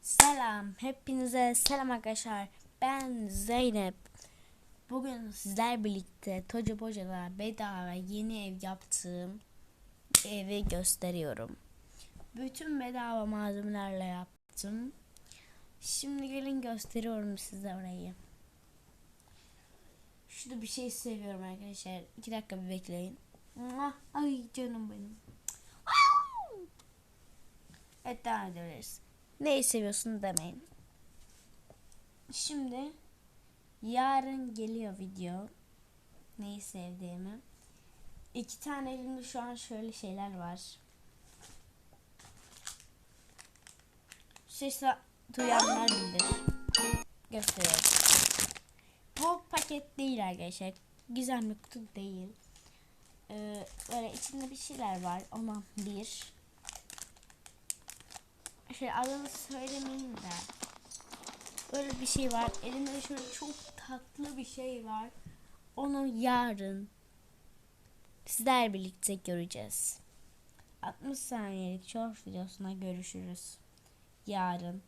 Selam, hepinize selam arkadaşlar. Ben Zeynep. Bugün sizler birlikte Toca Boca'da bedava yeni ev yaptığım evi gösteriyorum. Bütün bedava malzemelerle yaptım. Şimdi gelin gösteriyorum size orayı. Şurada bir şey seviyorum arkadaşlar. İki dakika bir bekleyin. Ay canım benim. Evet devam edebiliriz. Neyi seviyorsun demeyin. Şimdi yarın geliyor video. Neyi sevdiğimi. İki tane elimde şu an şöyle şeyler var. Sesi duyanlar bilir. Gösteriyorum. Bu paket değil arkadaşlar. Güzel bir kutu değil. Ee, böyle içinde bir şeyler var. Ona bir şey adını söylemeyeyim de öyle bir şey var. Elimde şöyle çok tatlı bir şey var. Onu yarın sizler birlikte göreceğiz. 60 saniyelik short videosuna görüşürüz. Yarın.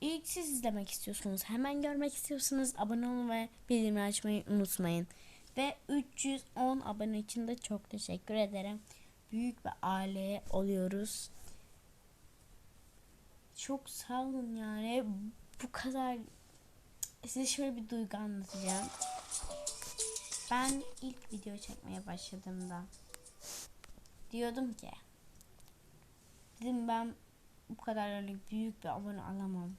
İlk siz izlemek istiyorsunuz. Hemen görmek istiyorsanız abone olun ve bildirimleri açmayı unutmayın. Ve 310 abone için de çok teşekkür ederim. Büyük bir aile oluyoruz çok sağ olun yani. Bu kadar size şöyle bir duygu anlatacağım. Ben ilk video çekmeye başladığımda diyordum ki dedim ben bu kadar öyle büyük bir abone alamam.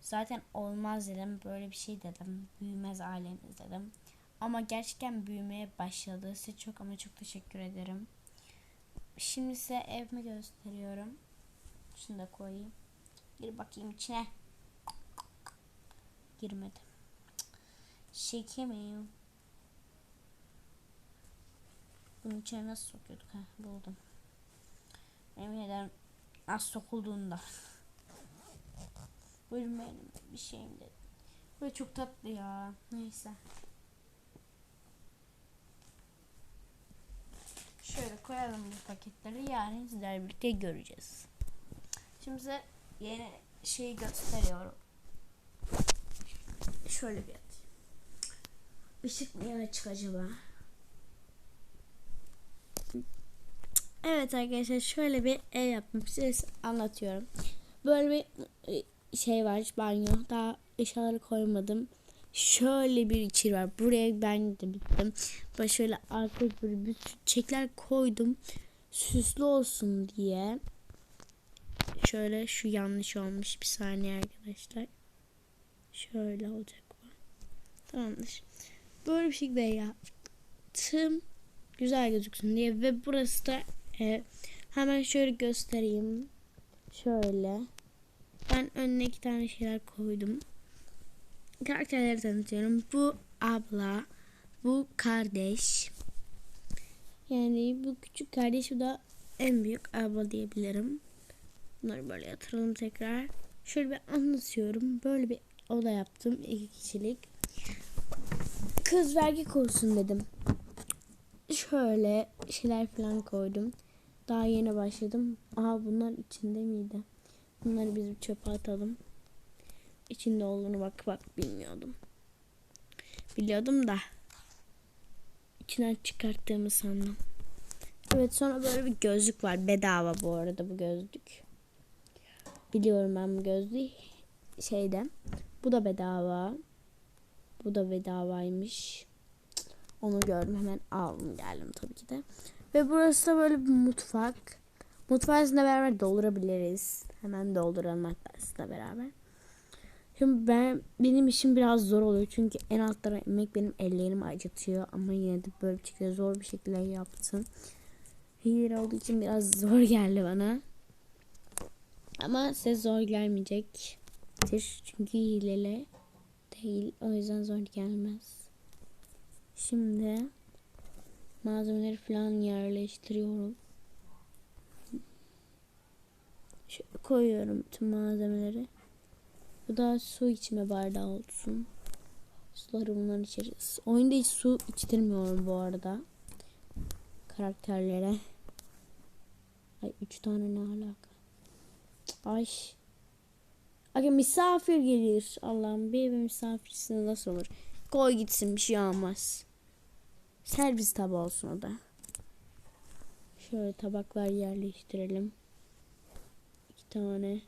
Zaten olmaz dedim. Böyle bir şey dedim. Büyümez aileniz dedim. Ama gerçekten büyümeye başladı. Size çok ama çok teşekkür ederim. Şimdi size evimi gösteriyorum. Şunu da koyayım. Gir bakayım içine. Girmedi. Çekemiyorum. Bunun içine nasıl sokuyorduk ha? Buldum. Emin ederim nasıl sokulduğunda. Buyurun benim bir şeyim dedim. Böyle çok tatlı ya. Neyse. Şöyle koyalım bu paketleri. Yarın sizlerle birlikte göreceğiz. Şimdi size yeni şeyi gösteriyorum. Şöyle bir atayım. Işık niye açık acaba? Evet arkadaşlar şöyle bir ev yaptım. Size anlatıyorum. Böyle bir e, şey var banyo. Daha eşyaları koymadım. Şöyle bir içi var. Buraya ben de bittim. Böyle şöyle arka böyle bir çiçekler koydum. Süslü olsun diye. Şöyle şu yanlış olmuş bir saniye arkadaşlar. Şöyle olacak bu. Tamamdır. Böyle bir şekilde yaptım. Güzel gözüksün diye ve burası da e, hemen şöyle göstereyim. Şöyle. Ben önüne iki tane şeyler koydum. Karakterleri tanıtıyorum. Bu abla. Bu kardeş. Yani bu küçük kardeş bu da en büyük abla diyebilirim. Bunları böyle yatıralım tekrar. Şöyle bir anlatıyorum. Böyle bir oda yaptım. iki kişilik. Kız vergi koysun dedim. Şöyle şeyler falan koydum. Daha yeni başladım. Aha bunlar içinde miydi? Bunları biz bir çöpe atalım. İçinde olduğunu bak bak bilmiyordum. Biliyordum da içinden çıkarttığımı sandım. Evet sonra böyle bir gözlük var. Bedava bu arada bu gözlük. Biliyorum ben bu gözlüğü şeyden. Bu da bedava. Bu da bedavaymış. Onu gördüm hemen aldım geldim tabii ki de. Ve burası da böyle bir mutfak. Mutfağı sizinle beraber doldurabiliriz. Hemen dolduralım hatta sizinle beraber. Şimdi ben benim işim biraz zor oluyor çünkü en altlara inmek benim ellerimi acıtıyor ama yine de böyle bir şekilde zor bir şekilde yaptım. Hile olduğu için biraz zor geldi bana. Ama size zor gelmeyecektir. Çünkü hileli değil. O yüzden zor gelmez. Şimdi malzemeleri falan yerleştiriyorum. Şöyle koyuyorum tüm malzemeleri. Bu da su içme bardağı olsun. Suları bunların içeriz. Oyunda hiç su içtirmiyorum bu arada. Karakterlere. Ay üç tane ne alaka? Ay. Aga misafir gelir. Allah'ım bir misafirsiniz nasıl olur? Koy gitsin bir şey olmaz. Servis tabağı olsun o da. Şöyle tabaklar yerleştirelim. İki tane.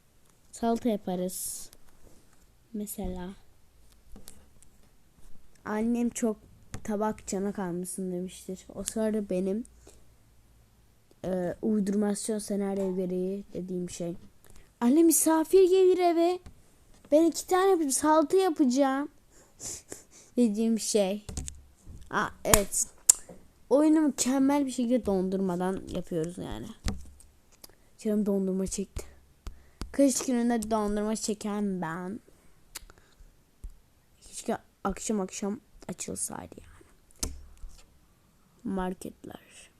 Salata yaparız. Mesela. Annem çok tabak cana kalmışsın demiştir. O sırada benim e, uydurmasyon senaryo gereği dediğim şey. Anne misafir gelir eve. Ben iki tane salata yapacağım. dediğim şey. Aa, evet. Oyunu mükemmel bir şekilde dondurmadan yapıyoruz yani. Canım dondurma çekti. Kış gününde dondurma çeken ben. Keşke akşam akşam açılsaydı yani. Marketler.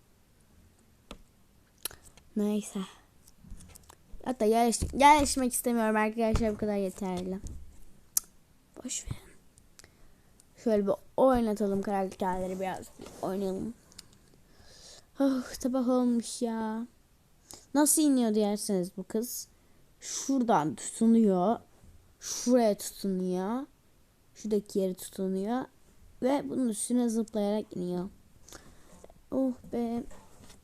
Neyse. Hatta yerleş yerleşmek istemiyorum arkadaşlar bu kadar yeterli. Boş verin. Şöyle bir oynatalım karakterleri biraz bir oynayalım. Oh, sabah olmuş ya. Nasıl iniyor derseniz bu kız. Şuradan tutunuyor. Şuraya tutunuyor. Şuradaki yere tutunuyor. Ve bunun üstüne zıplayarak iniyor. Oh be.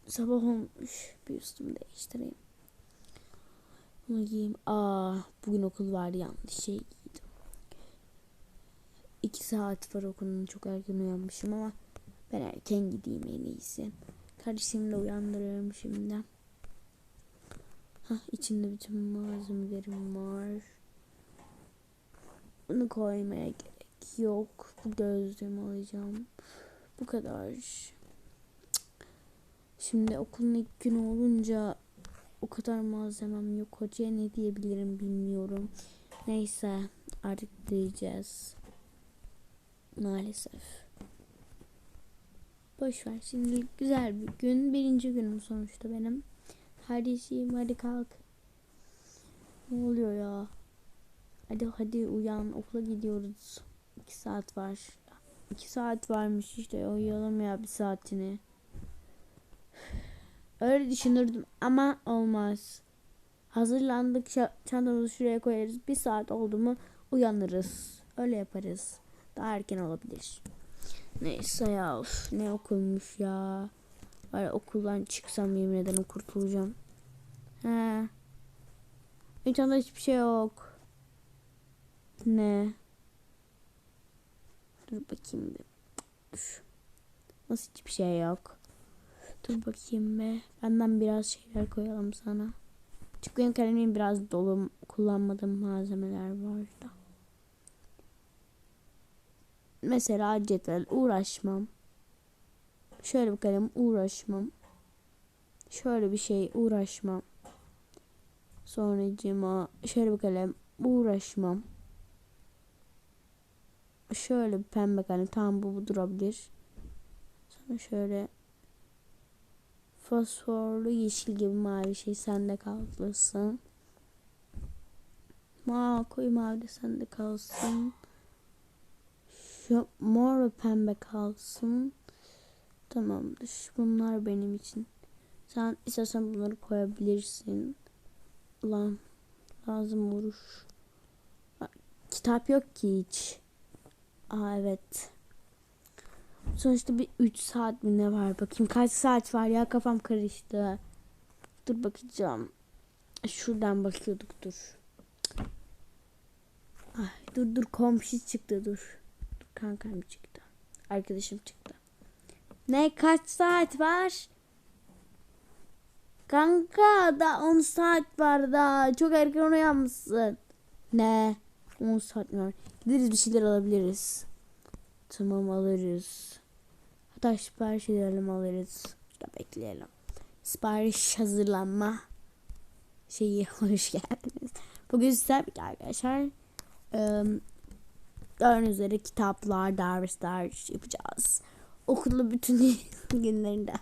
Sabah olmuş. Bir üstümü değiştireyim. Bunu giyeyim. Aa, bugün okul vardı yanlış şey giydim. İki saat var okulun. Çok erken uyanmışım ama ben erken gideyim en iyisi. Kardeşimi de uyandırıyorum şimdi. Hah, içinde bütün malzemelerim var. Bunu koymaya gerek yok. Bu gözlüğümü alacağım. Bu kadar. Şimdi okulun ilk günü olunca o kadar malzemem yok. Hocaya ne diyebilirim bilmiyorum. Neyse artık diyeceğiz. Maalesef. Boş ver. Şimdi güzel bir gün. Birinci günüm sonuçta benim. Kardeşim hadi kalk. Ne oluyor ya? Hadi hadi uyan okula gidiyoruz. İki saat var. İki saat varmış işte uyuyalım ya bir saatini. Öyle düşünürdüm ama olmaz. Hazırlandık çantamızı şuraya koyarız. Bir saat oldu mu uyanırız. Öyle yaparız. Daha erken olabilir. Neyse ya of, ne okulmuş ya. Var okuldan çıksam yemin ederim kurtulacağım. He. İnternette hiçbir şey yok. Ne? Dur bakayım bir. Nasıl hiçbir şey yok? Dur bakayım be. Benden biraz şeyler koyalım sana. Çünkü benim kalemim biraz dolu. Kullanmadığım malzemeler var da. Mesela cetvel uğraşmam. Şöyle bir kalem uğraşmam. Şöyle bir şey uğraşmam. Sonracıma şöyle bir kalem uğraşmam. Şöyle bir pembe kalem tam bu, bu durabilir. Sonra şöyle fosforlu yeşil gibi mavi şey sende kalsın. Ma koyu mavi de sende kalsın. Şu mor ve pembe kalsın. Tamamdır. Bunlar benim için. Sen istersen bunları koyabilirsin. Ulan lazım olur. Kitap yok ki hiç. Aa evet. Sonuçta bir 3 saat mi ne var bakayım. Kaç saat var ya kafam karıştı. Dur bakacağım. Şuradan bakıyorduk dur. Ay, dur dur komşu çıktı dur. Dur kankam çıktı. Arkadaşım çıktı. Ne kaç saat var? Kanka da 10 saat var da. Çok erken uyanmışsın. Ne? 10 saat var? Gideriz bir şeyler alabiliriz. Tamam alırız. Hatta sipariş edelim alırız. İşte bekleyelim. Sipariş hazırlanma şeyi hoş geldiniz. Bugün size arkadaşlar ıı, gördüğünüz üzere kitaplar, dersler yapacağız. Okulda bütün günlerinde.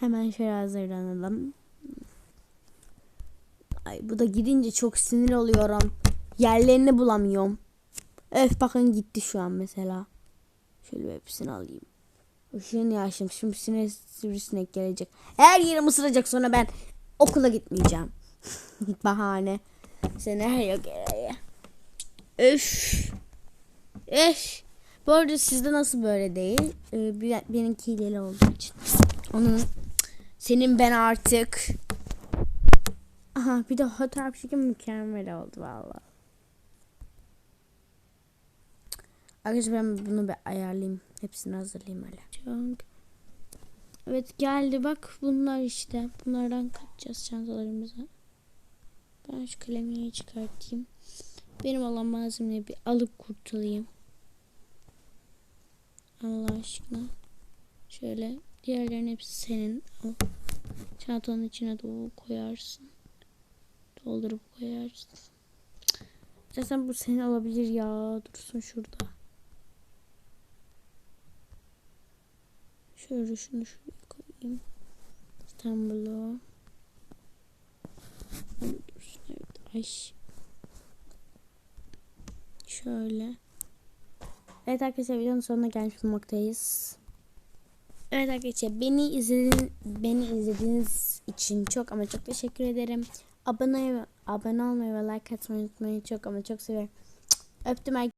Hemen şöyle hazırlanalım. Ay bu da gidince çok sinir oluyorum. Yerlerini bulamıyorum. Öf bakın gitti şu an mesela. Şöyle hepsini alayım. Işığını açtım. Şimdi sine, sivrisinek gelecek. Her yerim ısıracak sonra ben okula gitmeyeceğim. Bahane. Seni her yok yere. Üf. Üf. Bu arada sizde nasıl böyle değil? Ee, benimki hileli olduğu için. Onun senin ben artık. Aha bir de fotoğraf çekim mükemmel oldu valla. Arkadaşlar ben bunu bir ayarlayayım. Hepsini hazırlayayım öyle. Çok. Evet geldi bak bunlar işte. Bunlardan katacağız çantalarımıza. Ben şu kalemiyi çıkartayım. Benim olan malzemeyi bir alıp kurtulayım. Allah aşkına. Şöyle diğerlerin hepsi senin. Çantanın içine de koyarsın. Doldurup koyarsın. Zaten bu senin olabilir ya. Dursun şurada. Şöyle şunu şuraya koyayım. İstanbul'u. Böyle dursun evet. Ay. Şöyle. Evet arkadaşlar videonun sonuna gelmiş bulunmaktayız. Evet arkadaşlar beni izlediğiniz, beni izlediğiniz için çok ama çok teşekkür ederim. Abone, abone olmayı ve like atmayı unutmayın. Çok ama çok seviyorum. Öptüm herkese.